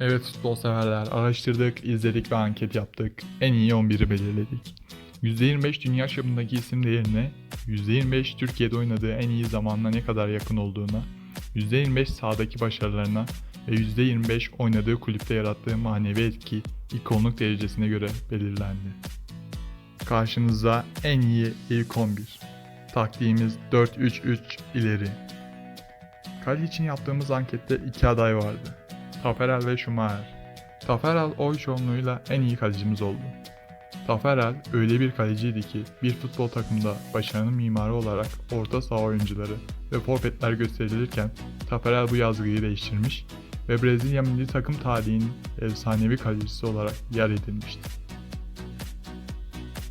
Evet futbol severler, araştırdık, izledik ve anket yaptık. En iyi 11'i belirledik. %25 dünya çapındaki isim değerine, %25 Türkiye'de oynadığı en iyi zamanla ne kadar yakın olduğuna, %25 sahadaki başarılarına ve %25 oynadığı kulüpte yarattığı manevi etki ikonluk derecesine göre belirlendi. Karşınızda en iyi ilk 11. Taktiğimiz 4-3-3 ileri. Kale için yaptığımız ankette iki aday vardı. Taferel ve Schumacher. Taferel oy çoğunluğuyla en iyi kalecimiz oldu. Taferel öyle bir kaleciydi ki bir futbol takımında başarının mimarı olarak orta saha oyuncuları ve forvetler gösterilirken Taferel bu yazgıyı değiştirmiş ve Brezilya milli takım tarihinin efsanevi kalecisi olarak yer edilmişti.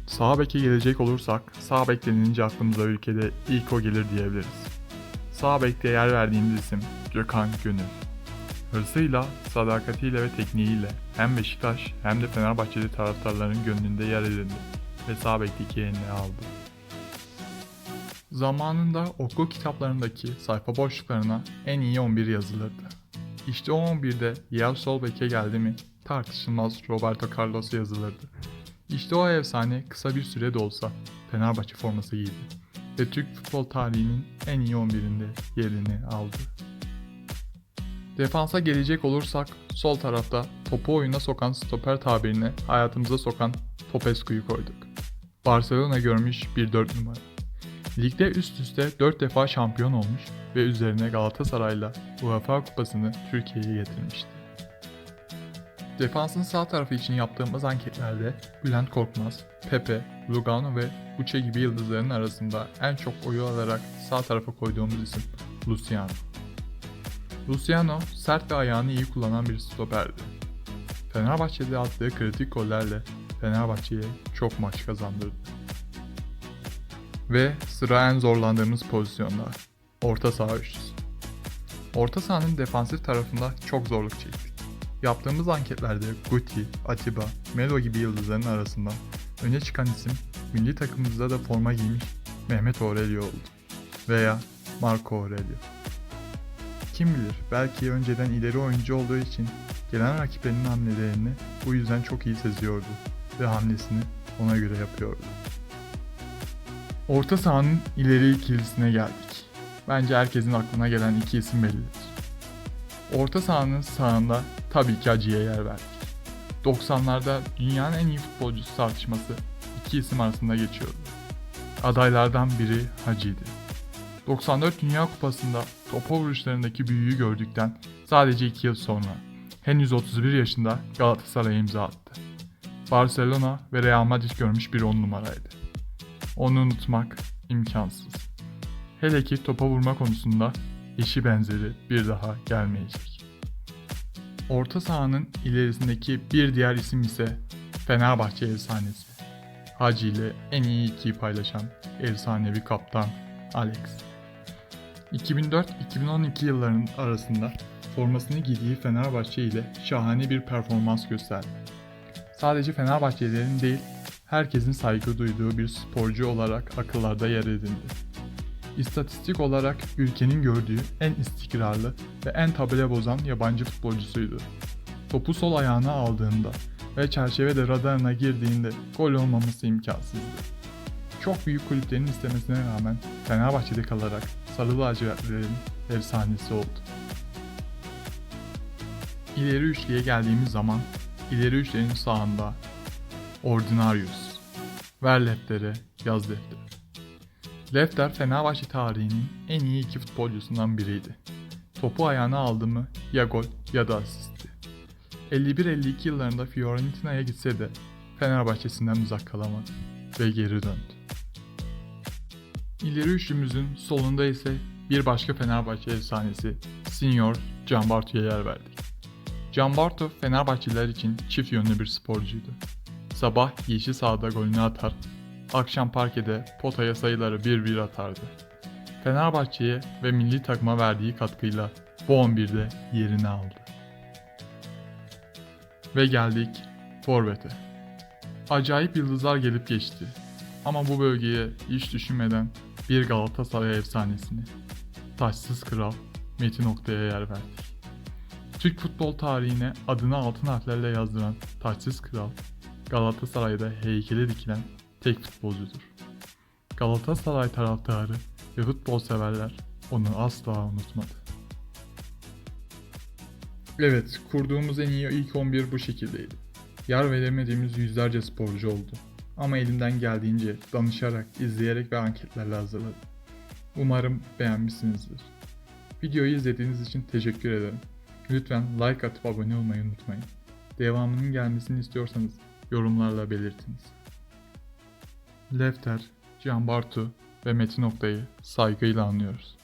Sağ beke gelecek olursak, sağ bek denilince aklımıza ülkede ilk o gelir diyebiliriz. Sağ bekte yer verdiğimiz isim Gökhan Gönül. Hırsıyla, sadakatiyle ve tekniğiyle hem Beşiktaş hem de Fenerbahçeli taraftarların gönlünde yer edindi ve sağ bekteki yerini aldı. Zamanında okul kitaplarındaki sayfa boşluklarına en iyi 11 yazılırdı. İşte o 11'de Yel sol beke geldi mi tartışılmaz Roberto Carlos yazılırdı. İşte o efsane kısa bir süre de olsa Fenerbahçe forması giydi ve Türk futbol tarihinin en iyi 11'inde yerini aldı. Defansa gelecek olursak sol tarafta topu oyuna sokan stoper tabirine hayatımıza sokan Popescu'yu koyduk. Barcelona görmüş bir 4 numara. Ligde üst üste 4 defa şampiyon olmuş ve üzerine Galatasaray'la UEFA kupasını Türkiye'ye getirmişti. Defansın sağ tarafı için yaptığımız anketlerde Bülent Korkmaz, Pepe, Lugano ve Uche gibi yıldızların arasında en çok oyu alarak sağ tarafa koyduğumuz isim Luciano. Luciano sert ve ayağını iyi kullanan bir stoperdi. Fenerbahçe'de attığı kritik gollerle Fenerbahçe'ye çok maç kazandırdı. Ve sıra en zorlandığımız pozisyonda. Orta saha üçlüsü. Orta sahanın defansif tarafında çok zorluk çektik. Yaptığımız anketlerde Guti, Atiba, Melo gibi yıldızların arasında öne çıkan isim milli takımımızda da forma giymiş Mehmet Aurelio oldu. Veya Marco Aurelio. Kim bilir belki önceden ileri oyuncu olduğu için gelen rakiplerinin hamlelerini bu yüzden çok iyi seziyordu ve hamlesini ona göre yapıyordu. Orta sahanın ileri ikilisine geldik. Bence herkesin aklına gelen iki isim bellidir. Orta sahanın sağında tabii ki Hacı'ya yer verdik. 90'larda dünyanın en iyi futbolcusu tartışması iki isim arasında geçiyordu. Adaylardan biri Hacı'ydı. 94 Dünya Kupası'nda topa vuruşlarındaki büyüyü gördükten sadece 2 yıl sonra henüz 31 yaşında Galatasaray'a imza attı. Barcelona ve Real Madrid görmüş bir 10 numaraydı. Onu unutmak imkansız. Hele ki topa vurma konusunda eşi benzeri bir daha gelmeyecek. Orta sahanın ilerisindeki bir diğer isim ise Fenerbahçe efsanesi. Hacı ile en iyi ikiyi paylaşan efsanevi kaptan Alex. 2004-2012 yıllarının arasında formasını giydiği Fenerbahçe ile şahane bir performans gösterdi. Sadece Fenerbahçelilerin değil, herkesin saygı duyduğu bir sporcu olarak akıllarda yer edindi. İstatistik olarak ülkenin gördüğü en istikrarlı ve en tabela bozan yabancı futbolcusuydu. Topu sol ayağına aldığında ve çerçevede radarına girdiğinde gol olmaması imkansızdı. Çok büyük kulüplerin istemesine rağmen Fenerbahçe'de kalarak Sarı lacivertlerin efsanesi oldu. İleri üçlüye geldiğimiz zaman ileri üçlerin sağında Ordinarius. Ver Lefter'e yaz Lefter. Lefter Fenerbahçe tarihinin en iyi iki futbolcusundan biriydi. Topu ayağına aldı mı ya gol ya da asistti. 51-52 yıllarında Fiorentina'ya gitse de Fenerbahçesinden uzak kalamadı ve geri döndü. İleri üçlümüzün solunda ise bir başka Fenerbahçe efsanesi Senior Can Bartu'ya yer verdik. Can Bartu Fenerbahçeliler için çift yönlü bir sporcuydu. Sabah yeşil sahada golünü atar, akşam parkede potaya sayıları bir bir atardı. Fenerbahçe'ye ve milli takıma verdiği katkıyla bu 11'de yerini aldı. Ve geldik Forvet'e. Acayip yıldızlar gelip geçti. Ama bu bölgeye hiç düşünmeden bir Galatasaray efsanesini, taşsız kral Metin Oktay'a yer verdik. Türk futbol tarihine adını altın harflerle yazdıran taçsız kral, Galatasaray'da heykeli dikilen tek futbolcudur. Galatasaray taraftarı ve futbol severler onu asla unutmadı. Evet, kurduğumuz en iyi ilk 11 bu şekildeydi. Yar veremediğimiz yüzlerce sporcu oldu. Ama elimden geldiğince danışarak, izleyerek ve anketlerle hazırladım. Umarım beğenmişsinizdir. Videoyu izlediğiniz için teşekkür ederim. Lütfen like atıp abone olmayı unutmayın. Devamının gelmesini istiyorsanız yorumlarla belirtiniz. Lefter, Can Bartu ve Metin Oktay'ı saygıyla anlıyoruz.